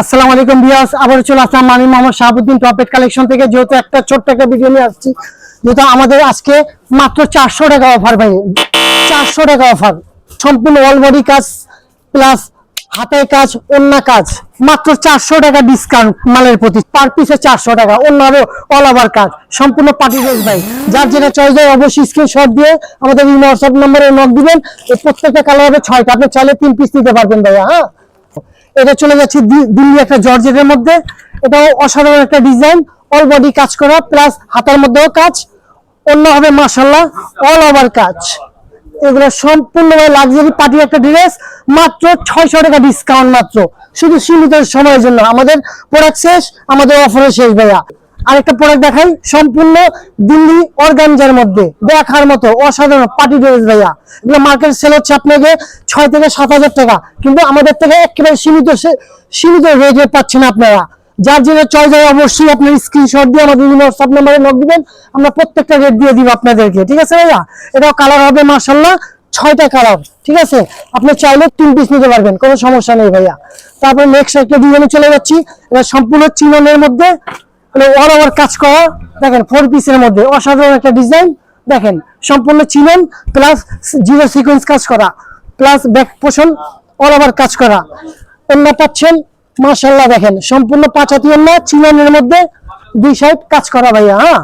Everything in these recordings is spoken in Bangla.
আসসালামু আলাইকুম বিয়াস আবার চলে আসলাম আমি মোহাম্মদ শাহাবুদ্দিন টপেট কালেকশন থেকে। যেহেতু একটা ছোট্ট একটা ভিডিও নিয়ে আসছি, যেহেতু আমাদের আজকে মাত্র চারশো টাকা অফার ভাই, চারশো টাকা অফার সম্পূর্ণ অল কাজ প্লাস হাতের কাজ অন্য কাজ, মাত্র চারশো টাকা ডিসকাউন্ট মালের প্রতি। পার পিসে চারশো টাকা অন্য অল ওভার কাজ, সম্পূর্ণ পার্টি ড্রেস ভাই। যার যেটা চয়েস হয়, অবশ্যই স্ক্রিনশট দিয়ে আমাদের হোয়াটসঅ্যাপ নম্বরে নক দিবেন। প্রত্যেকটা কালার হবে ছয়টা, আপনি চাইলে তিন পিস নিতে পারবেন ভাইয়া হ্যাঁ? এটা চলে যাচ্ছে দিল্লি একটা জর্জেটের মধ্যে। এটাও অসাধারণ একটা ডিজাইন অল বডি কাজ করা প্লাস হাতের মধ্যেও কাজ। অন্য হবে মাসাল্লাহ অল ওভার কাজ। এগুলো সম্পূর্ণভাবে লাক্সারি পার্টি একটা ড্রেস মাত্র ছয়শো টাকা ডিসকাউন্ট মাত্র। শুধু সীমিত সময়ের জন্য। আমাদের প্রোডাক্ট শেষ, আমাদের অফারে শেষ, ভাইয়া। আরেকটা প্রোডাক্ট দেখাই, সম্পূর্ণ দিল্লি অর্গানজার মধ্যে। দেখার মতো অসাধারণ পার্টি ড্রেস ভাইয়া। এগুলো মার্কেট সেল হচ্ছে আপনাকে ছয় থেকে সাত হাজার টাকা। কিন্তু আমাদের থেকে একেবারে সীমিত সীমিত রেটে পাচ্ছেন আপনারা। যার জন্য চয়েস হয় অবশ্যই আপনার স্ক্রিনশট দিয়ে আমাদের হোয়াটসঅ্যাপ নাম্বারে নক দিবেন। আমরা প্রত্যেকটা রেট দিয়ে দিব আপনাদেরকে। ঠিক আছে ভাইয়া? এটাও কালার হবে মার্শাল্লাহ ছয়টা কালার ঠিক আছে? আপনি চাইলে তিন পিস নিতে পারবেন। কোনো সমস্যা নেই ভাইয়া। তারপরে নেক্সট একটা ডিজাইনে চলে যাচ্ছি। এটা সম্পূর্ণ চিননের মধ্যে অল ওভার কাজ করা, দেখেন ফোর পিসের মধ্যে অসাধারণ একটা ডিজাইন দেখেন, সম্পূর্ণ চিনন প্লাস জিরো সিকোয়েন্স কাজ করা প্লাস ব্যাক পোষণ অল ওভার কাজ করা। অন্য পাচ্ছেন মার্শাল্লাহ দেখেন, সম্পূর্ণ পাঁচাতি অন্য চিননের মধ্যে দুই সাইড কাজ করা ভাইয়া হ্যাঁ?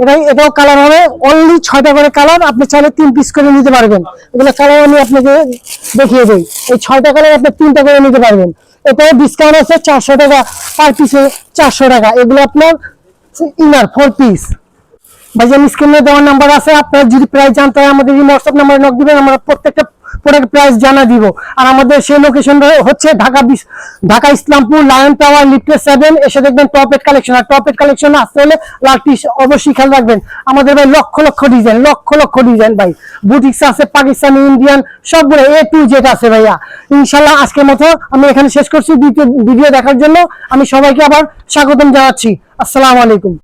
এটাই, এটাও কালার হবে অনলি ছয়টা করে কালার আপনি চাইলে তিন পিস করে নিতে পারবেন। এগুলো কালার আমি আপনাকে দেখিয়ে দিই, এই ছয়টা কালার আপনি তিনটা করে নিতে পারবেন। এটাও ডিসকাউন্ট আছে চারশো টাকা পার পিসে চারশো টাকা। এগুলো আপনার ইনার ফোর পিস ভাইজান স্ক্রিনে দেওয়ার নাম্বার আছে, আপনার যদি প্রাইস জানতে হয়, আমাদের এই হোয়াটসঅ্যাপ নাম্বারে নক দিবেন, আমরা প্রত্যেকটা প্রোডাক্ট প্রাইস জানা দিব। আর আমাদের সেই লোকেশন হচ্ছে ঢাকা ঢাকা ইসলামপুর লায়ন টাওয়ার লিফটে সেভেন এসে দেখবেন টপেট কালেকশন আর টপেট কালেকশন আসতে হলে লালটি অবশ্যই খেয়াল রাখবেন। আমাদের ভাই লক্ষ লক্ষ ডিজাইন লক্ষ লক্ষ ডিজাইন ভাই। বুটিক্স আছে পাকিস্তানি ইন্ডিয়ান সবগুলো এ টু জেড আছে ভাইয়া। ইনশাল্লাহ আজকের মতো আমি এখানে শেষ করছি। দ্বিতীয় ভিডিও দেখার জন্য আমি সবাইকে আবার স্বাগতম জানাচ্ছি। আসসালামু আলাইকুম।